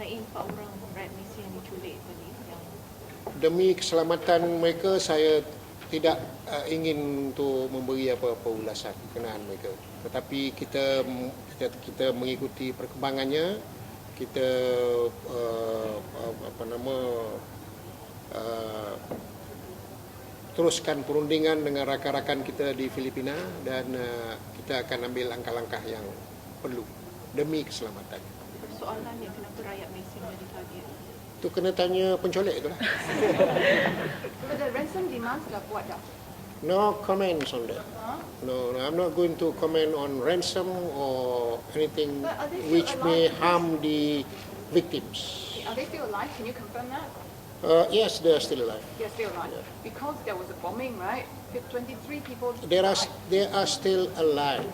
mengenai empat orang Malaysia yang diculik tadi yang demi keselamatan mereka saya tidak uh, ingin untuk memberi apa-apa ulasan kenaan mereka. Tetapi kita kita, kita mengikuti perkembangannya. Kita uh, apa nama uh, teruskan perundingan dengan rakan-rakan kita di Filipina dan uh, kita akan ambil langkah-langkah yang perlu demi keselamatan. Persoalannya kenapa rakyat Malaysia menjadi target? Itu kena tanya pencolek itulah. So the ransom demands dah buat dah. No comments on that. Huh? No, no, I'm not going to comment on ransom or anything But are they which may harm the victims. Are they still alive? Can you confirm that? Uh, yes, they are still alive. They're still alive. Because there was a bombing, right? 23 people There are, they are still alive.